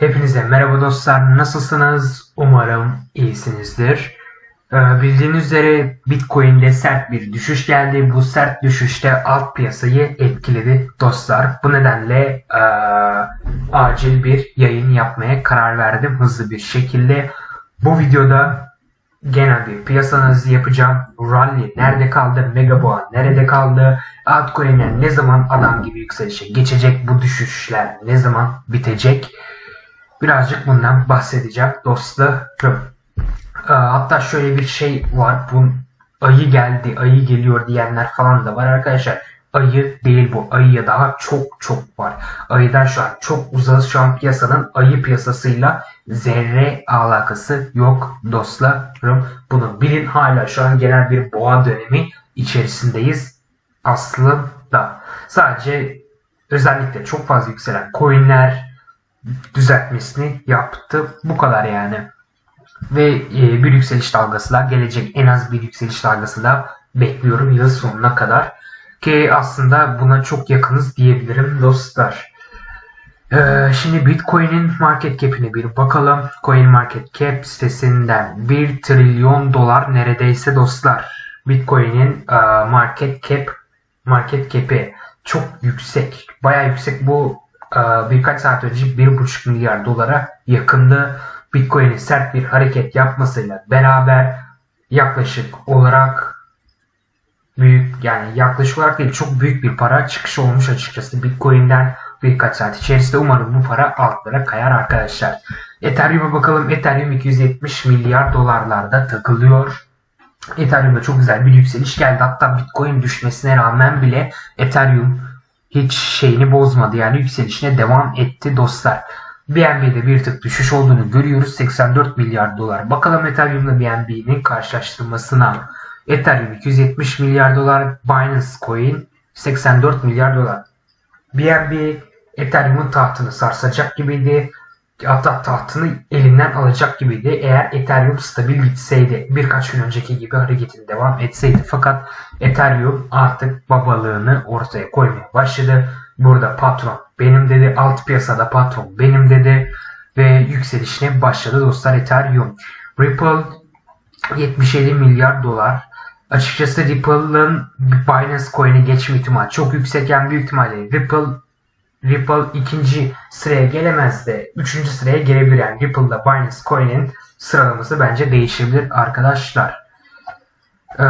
Hepinize merhaba dostlar. Nasılsınız? Umarım iyisinizdir. Ee, bildiğiniz üzere Bitcoin'de sert bir düşüş geldi. Bu sert düşüşte alt piyasayı etkiledi dostlar. Bu nedenle e, acil bir yayın yapmaya karar verdim hızlı bir şekilde. Bu videoda genel bir piyasa analizi yapacağım. Rally nerede kaldı? Megaboğa nerede kaldı? Altcoin'ler ne zaman adam gibi yükselişe geçecek? Bu düşüşler ne zaman bitecek? Birazcık bundan bahsedeceğim dostlarım. Ee, Hatta şöyle bir şey var. Bu ayı geldi, ayı geliyor diyenler falan da var arkadaşlar. Ayı değil bu. Ayıya daha çok çok var. Ayıdan şu an çok uzağız. Şu an piyasanın ayı piyasasıyla zerre alakası yok dostlarım. Bunu bilin. Hala şu an genel bir boğa dönemi içerisindeyiz. Aslında sadece özellikle çok fazla yükselen coinler düzeltmesini yaptı. Bu kadar yani ve e, bir yükseliş dalgası da gelecek. En az bir yükseliş dalgası da bekliyorum yıl sonuna kadar. Ki aslında buna çok yakınız diyebilirim dostlar. Ee, şimdi Bitcoin'in market cap'ine bir bakalım. Coin Market Cap sitesinden 1 trilyon dolar neredeyse dostlar. Bitcoin'in e, market cap market cap'i çok yüksek. Bayağı yüksek. Bu birkaç saat önce 1,5 milyar dolara yakındı. Bitcoin'in sert bir hareket yapmasıyla beraber yaklaşık olarak büyük yani yaklaşık olarak değil çok büyük bir para çıkışı olmuş açıkçası Bitcoin'den birkaç saat içerisinde umarım bu para altlara kayar arkadaşlar. Ethereum'a bakalım. Ethereum 270 milyar dolarlarda takılıyor. Ethereum'da çok güzel bir yükseliş geldi. Hatta Bitcoin düşmesine rağmen bile Ethereum hiç şeyini bozmadı. Yani yükselişine devam etti dostlar. BNB'de bir tık düşüş olduğunu görüyoruz. 84 milyar dolar. Bakalım Ethereum'la BNB'nin karşılaştırmasına. Ethereum 270 milyar dolar. Binance Coin 84 milyar dolar. BNB Ethereum'un tahtını sarsacak gibiydi. Hatta tahtını elinden alacak gibiydi. Eğer Ethereum stabil gitseydi birkaç gün önceki gibi hareketin devam etseydi. Fakat Ethereum artık babalığını ortaya koymaya başladı. Burada patron benim dedi. Alt piyasada patron benim dedi. Ve yükselişine başladı dostlar Ethereum. Ripple 77 milyar dolar. Açıkçası Ripple'ın Binance Coin'e geçme ihtimali çok yüksek. Yani büyük ihtimalle Ripple Ripple ikinci sıraya gelemez de üçüncü sıraya gelebilir. Yani Ripple'da Binance Coin'in sıralaması bence değişebilir arkadaşlar. Ee,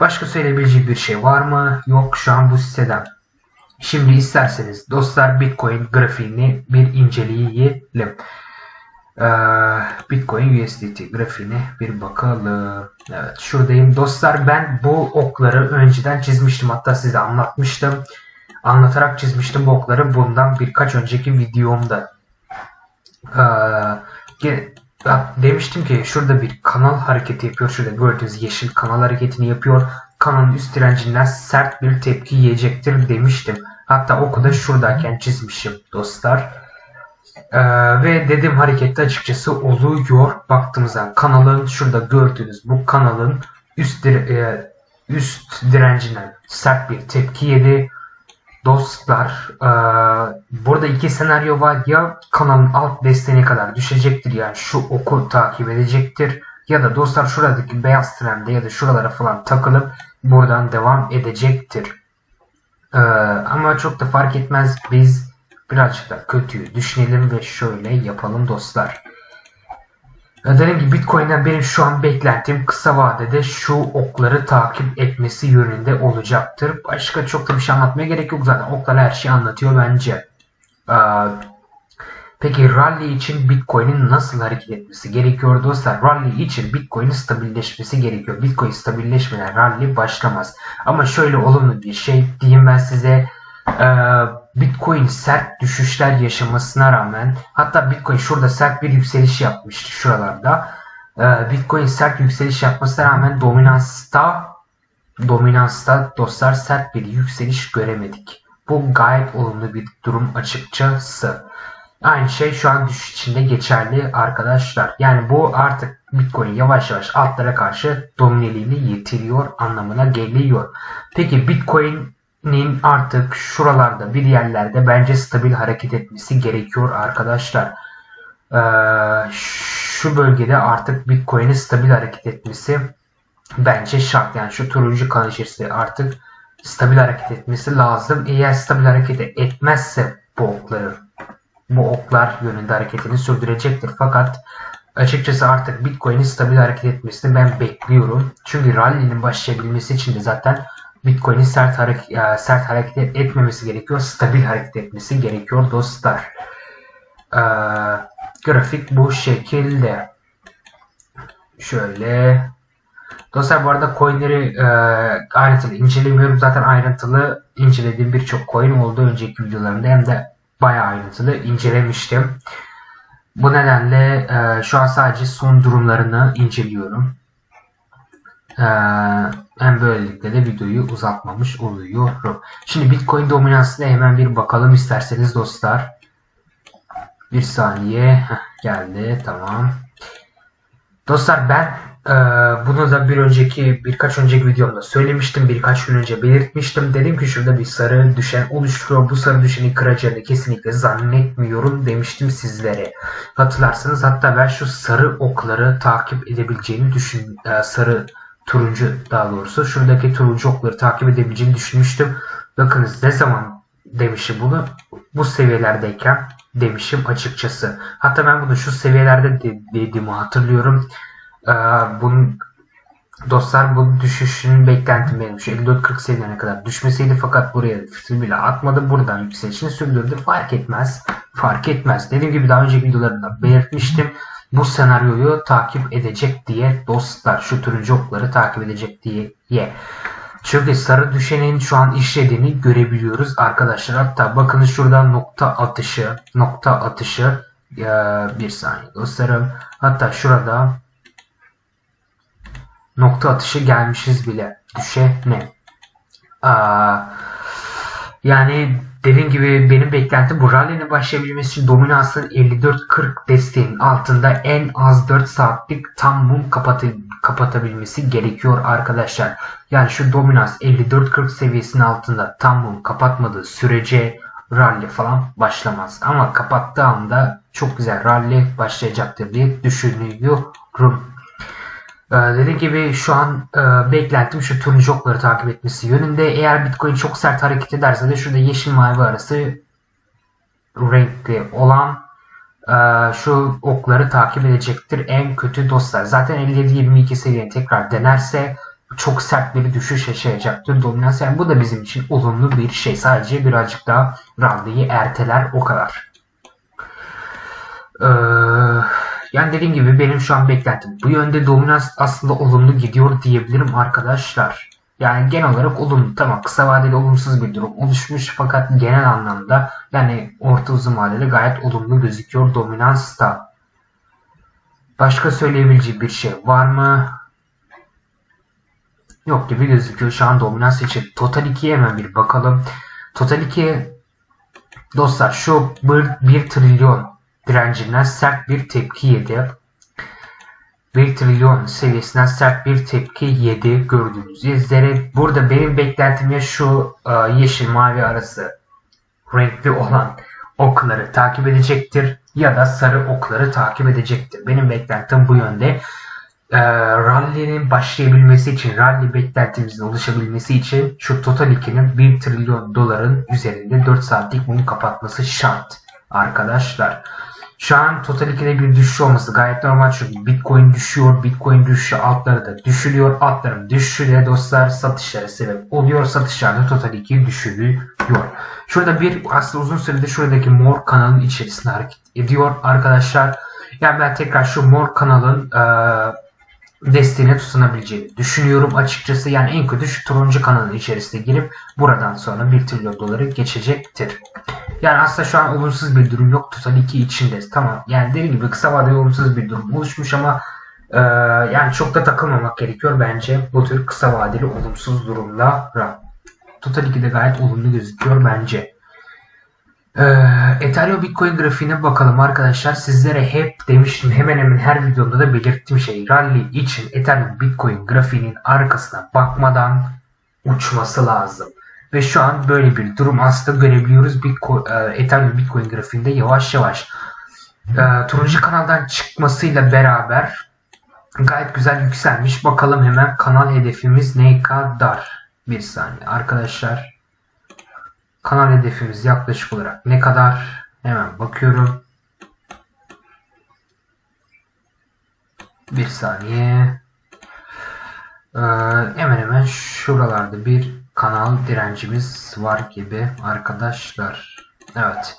başka söyleyebileceğim bir şey var mı? Yok şu an bu siteden. Şimdi isterseniz dostlar Bitcoin grafiğini bir inceleyelim. Ee, Bitcoin USDT grafiğine bir bakalım. Evet şuradayım. Dostlar ben bu okları önceden çizmiştim. Hatta size anlatmıştım. Anlatarak çizmiştim bu okları bundan birkaç önceki videomda. Ee, demiştim ki şurada bir kanal hareketi yapıyor. Şurada gördüğünüz yeşil kanal hareketini yapıyor. Kanalın üst direncinden sert bir tepki yiyecektir demiştim. Hatta oku da şuradayken çizmişim dostlar. Ee, ve dedim harekette açıkçası oluyor. Baktığımızda kanalın şurada gördüğünüz bu kanalın üst, dire, e, üst direncinden sert bir tepki yedi. Dostlar e, burada iki senaryo var. Ya kanalın alt desteğine kadar düşecektir yani şu oku takip edecektir. Ya da dostlar şuradaki beyaz trende ya da şuralara falan takılıp buradan devam edecektir. Ee, ama çok da fark etmez. Biz birazcık da kötüyü düşünelim ve şöyle yapalım dostlar. Dediğim gibi Bitcoin'den benim şu an beklentim kısa vadede şu okları takip etmesi yönünde olacaktır. Başka çok da bir şey anlatmaya gerek yok zaten. Oklar her şeyi anlatıyor bence. Ee, Peki rally için Bitcoin'in nasıl hareket etmesi gerekiyor dostlar? Rally için Bitcoin'in stabilleşmesi gerekiyor. Bitcoin stabilleşmeden rally başlamaz. Ama şöyle olumlu bir şey diyeyim ben size. Bitcoin sert düşüşler yaşamasına rağmen hatta Bitcoin şurada sert bir yükseliş yapmıştı şuralarda. Bitcoin sert yükseliş yapmasına rağmen dominansta dominansta dostlar sert bir yükseliş göremedik. Bu gayet olumlu bir durum açıkçası. Aynı şey şu an düşüş içinde geçerli arkadaşlar. Yani bu artık Bitcoin yavaş yavaş altlara karşı domineliğini yitiriyor anlamına geliyor. Peki Bitcoin Bitcoin'in artık şuralarda bir yerlerde bence stabil hareket etmesi gerekiyor arkadaşlar. Ee, şu bölgede artık Bitcoin'in stabil hareket etmesi bence şart. Yani şu turuncu kan içerisinde artık stabil hareket etmesi lazım. Eğer stabil hareket etmezse bu okları bu oklar yönünde hareketini sürdürecektir. Fakat açıkçası artık Bitcoin'in stabil hareket etmesini ben bekliyorum. Çünkü rally'nin başlayabilmesi için de zaten Bitcoin'in sert hareket, sert hareket etmemesi gerekiyor. Stabil hareket etmesi gerekiyor dostlar. Ee, grafik bu şekilde. Şöyle. Dostlar bu arada coinleri e, ayrıntılı incelemiyorum. Zaten ayrıntılı incelediğim birçok coin oldu önceki videolarımda hem de bayağı ayrıntılı incelemiştim. Bu nedenle e, şu an sadece son durumlarını inceliyorum. Ee, hem böylelikle de videoyu uzatmamış oluyorum. Şimdi Bitcoin dominansına hemen bir bakalım isterseniz dostlar. Bir saniye. Heh, geldi. Tamam. Dostlar ben e, bunu da bir önceki birkaç önceki videomda söylemiştim. Birkaç gün önce belirtmiştim. Dedim ki şurada bir sarı düşen oluşturuyor. Bu sarı düşeni kıracağını kesinlikle zannetmiyorum demiştim sizlere. Hatırlarsanız hatta ben şu sarı okları takip edebileceğini düşün e, sarı turuncu daha doğrusu şuradaki turuncu okları takip edebileceğini düşünmüştüm. Bakınız ne zaman demişim bunu? Bu seviyelerdeyken demişim açıkçası. Hatta ben bunu şu seviyelerde de, dediğimi hatırlıyorum. Ee, bunun dostlar bu düşüşün beklentim benim şu 54-40 seviyelerine kadar düşmeseydi fakat buraya fitil bile atmadı. Buradan yükselişini sürdürdü. Fark etmez. Fark etmez. Dediğim gibi daha önceki videolarımda belirtmiştim bu senaryoyu takip edecek diye dostlar şu turuncu okları takip edecek diye ye. Çünkü sarı düşenin şu an işlediğini görebiliyoruz arkadaşlar. Hatta bakın şurada nokta atışı, nokta atışı ya bir saniye dostlarım. Hatta şurada nokta atışı gelmişiz bile düşene. Aa, yani Dediğim gibi benim beklentim bu rally'nin başlayabilmesi için dominansın 54-40 desteğinin altında en az 4 saatlik tam mum kapatı, kapatabilmesi gerekiyor arkadaşlar. Yani şu dominans 54-40 seviyesinin altında tam mum kapatmadığı sürece rally falan başlamaz. Ama kapattığı anda çok güzel rally başlayacaktır diye düşünüyorum. Ee, dediğim gibi şu an e, beklentim şu turuncu okları takip etmesi yönünde. Eğer Bitcoin çok sert hareket ederse de şurada yeşil mavi arası renkli olan e, şu okları takip edecektir. En kötü dostlar. Zaten 57-22 seviyeni tekrar denerse çok sert bir düşüş yaşayacaktır dominans. Yani bu da bizim için olumlu bir şey. Sadece birazcık daha rally'yi erteler o kadar. Eee yani dediğim gibi benim şu an beklentim bu yönde dominans aslında olumlu gidiyor diyebilirim arkadaşlar. Yani genel olarak olumlu. Tamam kısa vadeli olumsuz bir durum oluşmuş fakat genel anlamda yani orta uzun vadeli gayet olumlu gözüküyor dominans da. Başka söyleyebileceği bir şey var mı? Yok gibi gözüküyor şu an dominans için. Total 2'ye hemen bir bakalım. Total 2 dostlar şu 1, 1 trilyon direncinden sert bir tepki yedi. 1 trilyon seviyesinden sert bir tepki yedi gördüğünüz üzere. Burada benim beklentim ya şu e, yeşil mavi arası renkli olan okları takip edecektir ya da sarı okları takip edecektir. Benim beklentim bu yönde. E, rally'nin başlayabilmesi için, rally beklentimizin oluşabilmesi için şu Total 2'nin 1 trilyon doların üzerinde 4 saatlik bunu kapatması şart arkadaşlar. Şu an Total 2'de bir düşüş olması gayet normal çünkü Bitcoin düşüyor. Bitcoin düşüşü altları da düşülüyor. Altların düşüşü dostlar satışlara sebep oluyor. Satışlarda Total 2 düşülüyor. Şurada bir aslında uzun süredir şuradaki mor kanalın içerisinde hareket ediyor arkadaşlar. Yani ben tekrar şu mor kanalın e, desteğine tutunabileceğini düşünüyorum açıkçası. Yani en kötü şu turuncu kanalın içerisine girip buradan sonra 1 trilyon doları geçecektir. Yani aslında şu an olumsuz bir durum yok. Total 2 içinde. Tamam. Yani dediğim gibi kısa vadeli olumsuz bir durum oluşmuş ama e, yani çok da takılmamak gerekiyor bence bu tür kısa vadeli olumsuz durumlara. Total 2'de gayet olumlu gözüküyor bence. Ee, Ethereum Bitcoin grafiğine bakalım arkadaşlar. Sizlere hep demiştim hemen hemen her videomda da belirttiğim şey rally için Ethereum Bitcoin grafiğinin arkasına bakmadan uçması lazım. Ve şu an böyle bir durum aslında görebiliyoruz Bitcoin, e, Ethereum Bitcoin grafiğinde yavaş yavaş. E, turuncu kanaldan çıkmasıyla beraber gayet güzel yükselmiş. Bakalım hemen kanal hedefimiz ne kadar? Bir saniye arkadaşlar. Kanal hedefimiz yaklaşık olarak ne kadar? Hemen bakıyorum. Bir saniye. Ee, hemen hemen şuralarda bir kanal direncimiz var gibi arkadaşlar. Evet.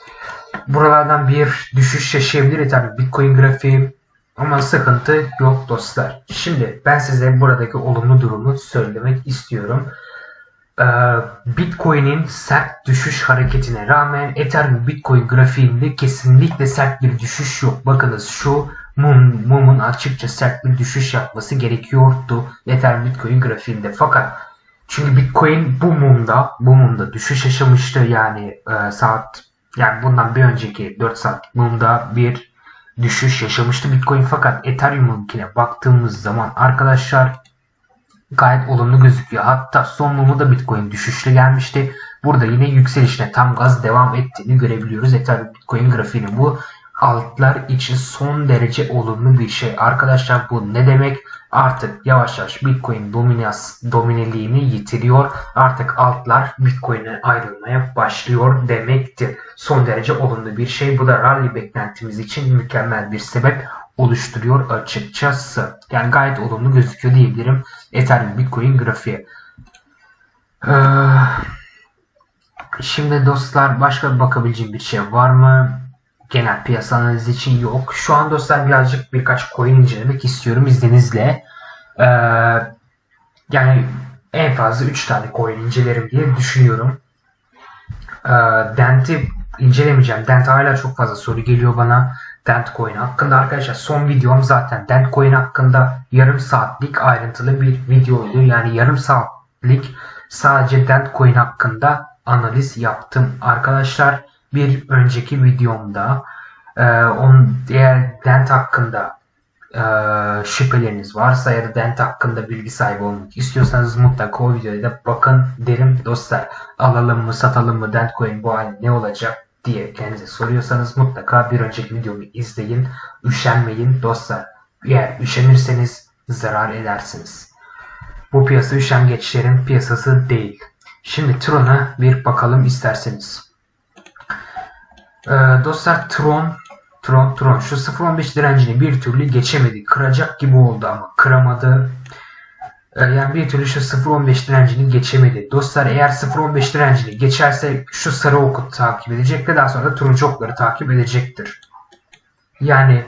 Buralardan bir düşüş yaşayabilir tabii Bitcoin grafiği ama sıkıntı yok dostlar. Şimdi ben size buradaki olumlu durumu söylemek istiyorum. Ee, Bitcoin'in sert düşüş hareketine rağmen Ethereum Bitcoin grafiğinde kesinlikle sert bir düşüş yok. Bakınız şu mum, mumun açıkça sert bir düşüş yapması gerekiyordu Ethereum Bitcoin grafiğinde. Fakat çünkü Bitcoin bu mumda bu mumda düşüş yaşamıştı yani e, saat yani bundan bir önceki 4 saat mumda bir düşüş yaşamıştı Bitcoin fakat Ethereum'unkine baktığımız zaman arkadaşlar gayet olumlu gözüküyor. Hatta son mumu da Bitcoin düşüşlü gelmişti. Burada yine yükselişine tam gaz devam ettiğini görebiliyoruz. Ethereum Bitcoin grafiğini bu altlar için son derece olumlu bir şey. Arkadaşlar bu ne demek? Artık yavaş yavaş Bitcoin dominas, domineliğini yitiriyor. Artık altlar Bitcoin'e ayrılmaya başlıyor demektir. Son derece olumlu bir şey. Bu da rally beklentimiz için mükemmel bir sebep oluşturuyor açıkçası. Yani gayet olumlu gözüküyor diyebilirim Ethereum Bitcoin grafiği. Ee, şimdi dostlar başka bakabileceğim bir şey var mı? Genel piyasa analizi için yok. Şu an dostlar birazcık birkaç coin incelemek istiyorum izninizle. Ee, yani en fazla 3 tane coin incelerim diye düşünüyorum. Ee, Dent'i incelemeyeceğim. Dent hala çok fazla soru geliyor bana. Dent Coin hakkında arkadaşlar son videom zaten Dent Coin hakkında yarım saatlik ayrıntılı bir videoydu. Yani yarım saatlik sadece Dent Coin hakkında analiz yaptım arkadaşlar. Bir önceki videomda e, onun diğer Dent hakkında e, şüpheleriniz varsa ya da Dent hakkında bilgi sahibi olmak istiyorsanız mutlaka o videoya da bakın derim dostlar. Alalım mı satalım mı Dent Coin bu ay ne olacak diye kendinize soruyorsanız mutlaka bir önceki videomu izleyin. Üşenmeyin dostlar. Eğer üşenirseniz zarar edersiniz. Bu piyasa üşengeçlerin piyasası değil. Şimdi Tron'a bir bakalım isterseniz. Ee, dostlar Tron Tron Tron şu 0.15 direncini bir türlü geçemedi. Kıracak gibi oldu ama kıramadı. Ee, yani bir türlü şu 0.15 direncini geçemedi. Dostlar eğer 0.15 direncini geçerse şu sarı oku takip edecek ve daha sonra da turuncu okları takip edecektir. Yani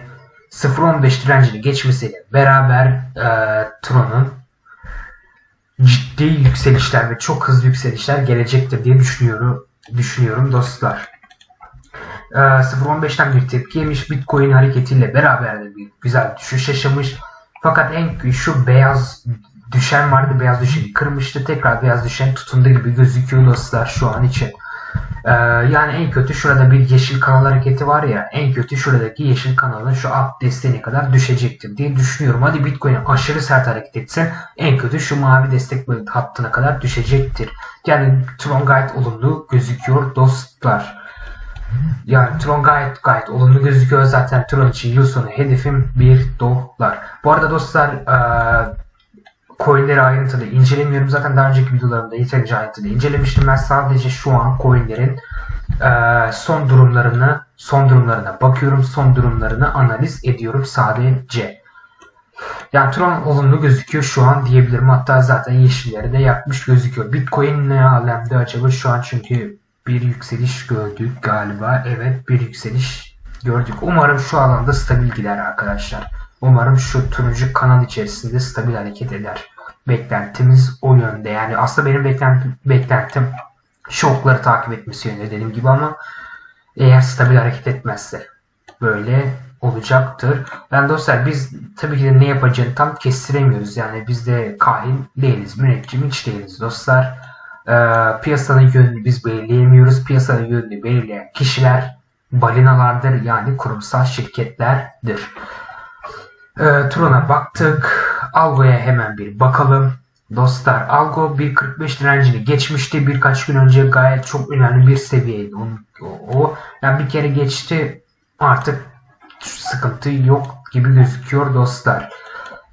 0.15 direncini geçmesiyle beraber e, Tron'un ciddi yükselişler ve çok hızlı yükselişler gelecektir diye düşünüyorum düşünüyorum dostlar. E, 0.15'ten bir tepki yemiş Bitcoin hareketiyle beraber de bir güzel düşüş yaşamış. Fakat en şu beyaz düşen vardı. Beyaz düşeni kırmıştı. Tekrar beyaz düşen tutundu gibi gözüküyor dostlar şu an için. Ee, yani en kötü şurada bir yeşil kanal hareketi var ya en kötü şuradaki yeşil kanalın şu alt desteğine kadar düşecektir diye düşünüyorum. Hadi Bitcoin aşırı sert hareket etsin en kötü şu mavi destek hattına kadar düşecektir. Yani Tron gayet olumlu gözüküyor dostlar. Yani Tron gayet gayet olumlu gözüküyor. Zaten Tron için yıl sonu hedefim 1 dolar. Bu arada dostlar ee, coinleri ayrıntılı incelemiyorum. Zaten daha önceki videolarımda yeterince ayrıntılı incelemiştim. Ben sadece şu an coinlerin e, son durumlarını son durumlarına bakıyorum. Son durumlarını analiz ediyorum sadece. Yani Tron olumlu gözüküyor şu an diyebilirim. Hatta zaten yeşilleri de yapmış gözüküyor. Bitcoin ne alemde acaba şu an çünkü bir yükseliş gördük galiba. Evet bir yükseliş gördük. Umarım şu alanda stabil gider arkadaşlar. Umarım şu turuncu kanal içerisinde stabil hareket eder. Beklentimiz o yönde. Yani aslında benim beklentim, beklentim şokları takip etmesi yönde dediğim gibi ama eğer stabil hareket etmezse böyle olacaktır. Yani dostlar biz tabii ki de ne yapacağını tam kestiremiyoruz. Yani biz de kahin değiliz, müneccim hiç değiliz dostlar. Ee, piyasanın yönünü biz belirleyemiyoruz. Piyasanın yönünü belirleyen kişiler balinalardır yani kurumsal şirketlerdir. E, Tron'a baktık. Algo'ya hemen bir bakalım. Dostlar Algo 1.45 direncini geçmişti birkaç gün önce gayet çok önemli bir seviyeydi. O, o yani bir kere geçti artık sıkıntı yok gibi gözüküyor dostlar.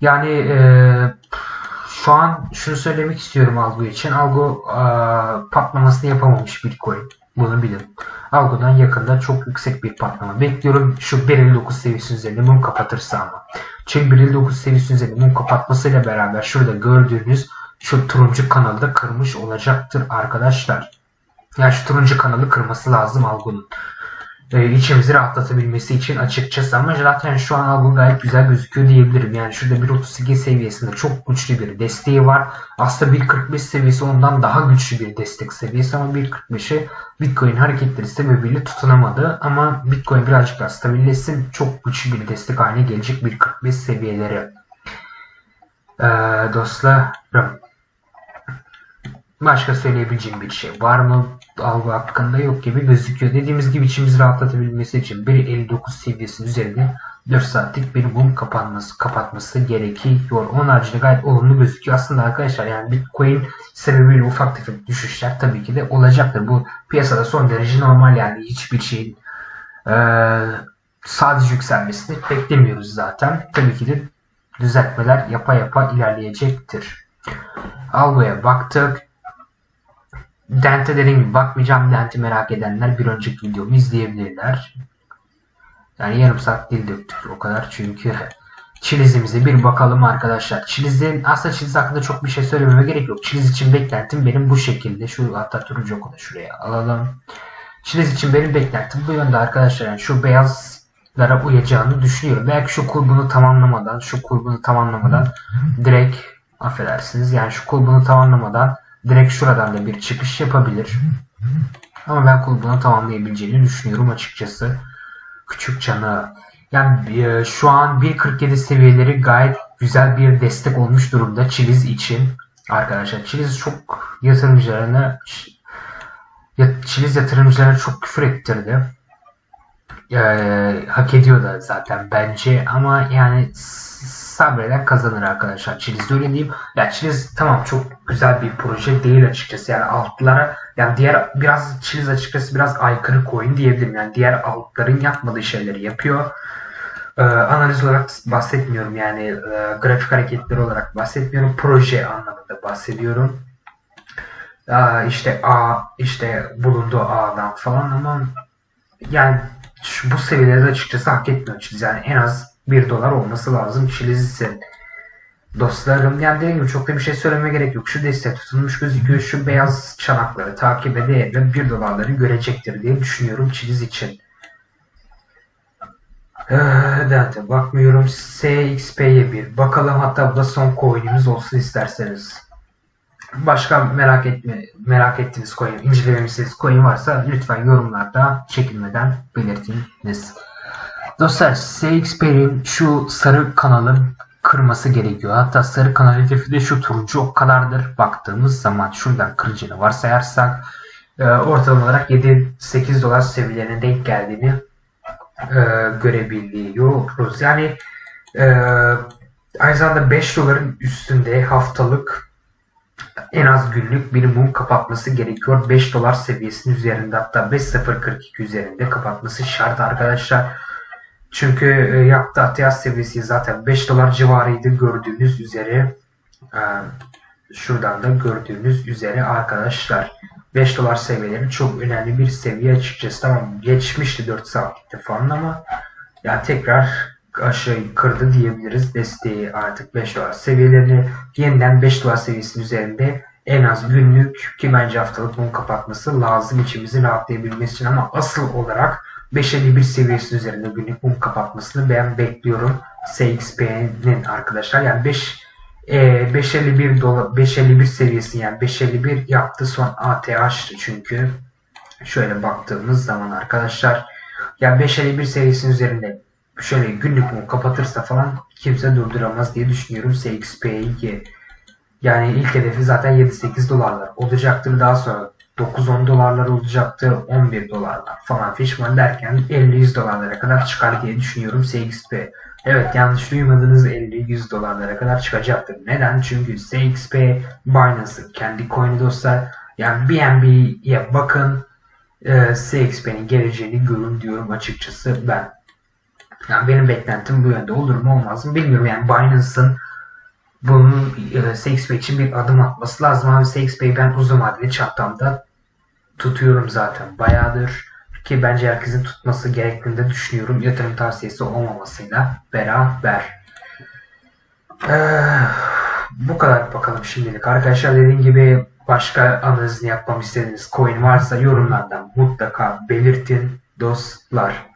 Yani e, şu an şunu söylemek istiyorum Algo için. Algo e, patlamasını yapamamış Bitcoin. Bunu bilin. Algo'dan yakında çok yüksek bir patlama bekliyorum. Şu 1.59 seviyesi üzerinde mum kapatırsa ama. Çünkü 1.59 seviyesi üzerinde mum kapatmasıyla beraber şurada gördüğünüz şu turuncu kanalı da kırmış olacaktır arkadaşlar. Yani şu turuncu kanalı kırması lazım Algo'nun içimizi rahatlatabilmesi için açıkçası ama zaten şu an algı gayet güzel gözüküyor diyebilirim. Yani şurada 1.32 seviyesinde çok güçlü bir desteği var. Aslında 1.45 seviyesi ondan daha güçlü bir destek seviyesi ama 1.45'i Bitcoin hareketleri sebebiyle tutunamadı. Ama Bitcoin birazcık daha stabilleşsin çok güçlü bir destek haline gelecek 1.45 seviyeleri. Ee, dostlarım Başka söyleyebileceğim bir şey var mı? Algı hakkında yok gibi gözüküyor. Dediğimiz gibi içimizi rahatlatabilmesi için 1.59 seviyesinin üzerinde 4 saatlik bir mum kapanması, kapatması gerekiyor. Onun haricinde gayet olumlu gözüküyor. Aslında arkadaşlar yani Bitcoin sebebiyle ufak tefek düşüşler tabii ki de olacaktır. Bu piyasada son derece normal yani hiçbir şeyin e, sadece yükselmesini beklemiyoruz zaten. Tabii ki de düzeltmeler yapa yapa ilerleyecektir. Algo'ya baktık. Dent'e dediğim gibi bakmayacağım. Dent'i merak edenler bir önceki videomu izleyebilirler. Yani yarım saat dil döktük o kadar çünkü Çilizimize bir bakalım arkadaşlar. Çiliz'in aslında Çiliz hakkında çok bir şey söylememe gerek yok. Çiliz için beklentim benim bu şekilde. Şu hatta turuncu oku da şuraya alalım. Çiliz için benim beklentim bu yönde arkadaşlar. Yani şu beyazlara uyacağını düşünüyorum. Belki şu kulbunu tamamlamadan, şu kulbunu tamamlamadan direkt affedersiniz. Yani şu kulbunu tamamlamadan direkt şuradan da bir çıkış yapabilir. Ama ben kulübünü tamamlayabileceğini düşünüyorum açıkçası. Küçük canı. Yani e, şu an 1.47 seviyeleri gayet güzel bir destek olmuş durumda Çiliz için. Arkadaşlar Çiliz çok yatırımcılarına Çiliz yatırımcılarına çok küfür ettirdi. E, hak ediyor da zaten bence ama yani sabreden kazanır arkadaşlar. Çiliz öyle diyeyim. Ya Çiliz tamam çok güzel bir proje değil açıkçası. Yani altlara yani diğer biraz Çiliz açıkçası biraz aykırı coin diyebilirim. Yani diğer altların yapmadığı şeyleri yapıyor. Ee, analiz olarak bahsetmiyorum yani e, grafik hareketleri olarak bahsetmiyorum. Proje anlamında bahsediyorum. Ee, işte A işte bulunduğu A'dan falan ama yani şu, bu seviyelerde açıkçası hak etmiyor Çiliz. Yani en az 1 dolar olması lazım Çiliz'in. Dostlarım yani dediğim gibi çok da bir şey söylemeye gerek yok. Şu destek tutulmuş gözüküyor. Şu beyaz çanakları takip ederek 1 dolarları görecektir diye düşünüyorum Çiliz için. Evet ee, bakmıyorum SXP'ye bir bakalım hatta bu da son coin'imiz olsun isterseniz. Başka merak etme merak ettiğiniz coin, incelememiz coin varsa lütfen yorumlarda çekinmeden belirtiniz. Dostlar CXP'nin şu sarı kanalın kırması gerekiyor. Hatta sarı kanal hedefi de şu turuncu o kadardır. Baktığımız zaman şuradan kırıcını varsayarsak e, ortalama olarak 7-8 dolar seviyelerine denk geldiğini e, görebiliyoruz. Yani e, aynı zamanda 5 doların üstünde haftalık en az günlük bir mum kapatması gerekiyor. 5 dolar seviyesinin üzerinde hatta 5.042 üzerinde kapatması şart arkadaşlar. Çünkü e, yaptığı atiyaz seviyesi zaten 5 dolar civarıydı gördüğünüz üzere. E, şuradan da gördüğünüz üzere arkadaşlar. 5 dolar seviyeleri çok önemli bir seviye açıkçası. Tamam geçmişti 4 saatlikte falan ama ya tekrar aşağı kırdı diyebiliriz desteği artık 5 dolar seviyelerini yeniden 5 dolar seviyesinin üzerinde en az günlük ki bence haftalık bunu kapatması lazım içimizi rahatlayabilmesi için ama asıl olarak 551 seviyesi üzerinde günlük mum kapatmasını ben bekliyorum. CXP'nin arkadaşlar. Yani 5 e, 551 dolar 551 seviyesi yani 551 yaptı son ATH'tı çünkü şöyle baktığımız zaman arkadaşlar yani 551 seviyesinin üzerinde şöyle günlük mum kapatırsa falan kimse durduramaz diye düşünüyorum CXP'yi. Yani ilk hedefi zaten 7-8 dolarlar olacaktır. Daha sonra 9-10 dolarlar olacaktır, 11 dolarlar falan fişman derken 50-100 dolarlara kadar çıkar diye düşünüyorum CXP. Evet yanlış duymadınız 50-100 dolarlara kadar çıkacaktır. Neden? Çünkü CXP Binance'ın kendi coin'i dostlar. Yani BNB'ye bakın CXP'nin geleceğini görün diyorum açıkçası ben. Yani benim beklentim bu yönde olur mu olmaz mı bilmiyorum. Yani Binance'ın bunun e, CXP için bir adım atması lazım. Abi CXP'yi ben uzun vadeli çantamda tutuyorum zaten bayağıdır. Ki bence herkesin tutması gerektiğini de düşünüyorum. Yatırım tavsiyesi olmamasıyla beraber. Ee, bu kadar bakalım şimdilik. Arkadaşlar dediğim gibi başka analizini yapmamı istediğiniz coin varsa yorumlardan mutlaka belirtin dostlar.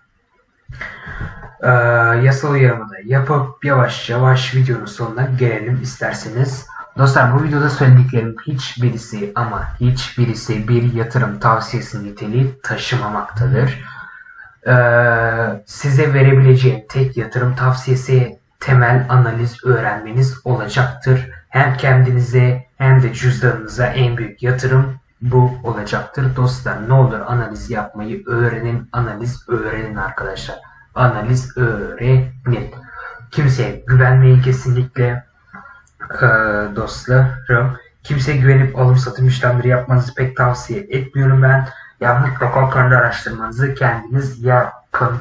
Ee, yasal uyarımı yapıp yavaş yavaş videonun sonuna gelelim isterseniz. Dostlar bu videoda söylediklerim hiçbirisi ama hiçbirisi bir yatırım tavsiyesi niteliği taşımamaktadır. Ee, size verebileceğim tek yatırım tavsiyesi temel analiz öğrenmeniz olacaktır. Hem kendinize hem de cüzdanınıza en büyük yatırım bu olacaktır. Dostlar ne olur analiz yapmayı öğrenin. Analiz öğrenin arkadaşlar. Analiz öğrenin. Kimseye güvenmeyin kesinlikle ee, dostlarım. Kimseye güvenip alım satım işlemleri yapmanızı pek tavsiye etmiyorum ben. Ya mutlaka kendi araştırmanızı kendiniz yapın.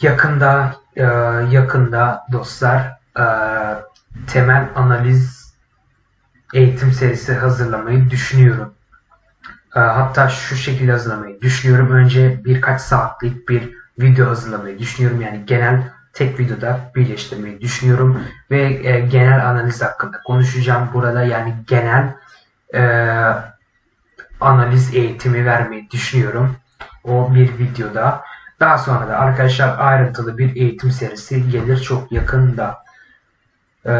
Yakında e, yakında dostlar e, temel analiz eğitim serisi hazırlamayı düşünüyorum. E, hatta şu şekilde hazırlamayı düşünüyorum. Önce birkaç saatlik bir video hazırlamayı düşünüyorum. Yani genel tek videoda birleştirmeyi düşünüyorum. Ve e, genel analiz hakkında konuşacağım. Burada yani genel e, analiz eğitimi vermeyi düşünüyorum. O bir videoda. Daha sonra da arkadaşlar ayrıntılı bir eğitim serisi gelir çok yakında. E,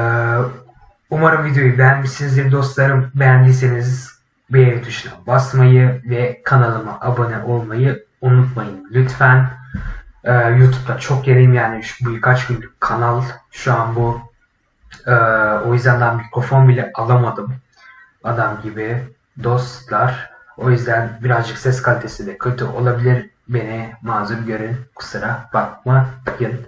umarım videoyu beğenmişsinizdir dostlarım. Beğendiyseniz beğeni tuşuna basmayı ve kanalıma abone olmayı unutmayın lütfen ee, YouTube'da çok yeriyim yani şu, bu birkaç günlük kanal şu an bu. Ee, o yüzden ben mikrofon bile alamadım. Adam gibi dostlar. O yüzden birazcık ses kalitesi de kötü olabilir. Beni mazur görün. Kusura bakmayın.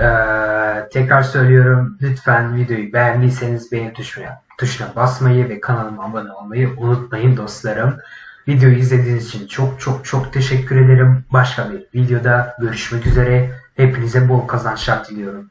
Ee, tekrar söylüyorum. Lütfen videoyu beğendiyseniz beğen tuşuna, tuşuna basmayı ve kanalıma abone olmayı unutmayın dostlarım. Videoyu izlediğiniz için çok çok çok teşekkür ederim. Başka bir videoda görüşmek üzere. Hepinize bol kazançlar diliyorum.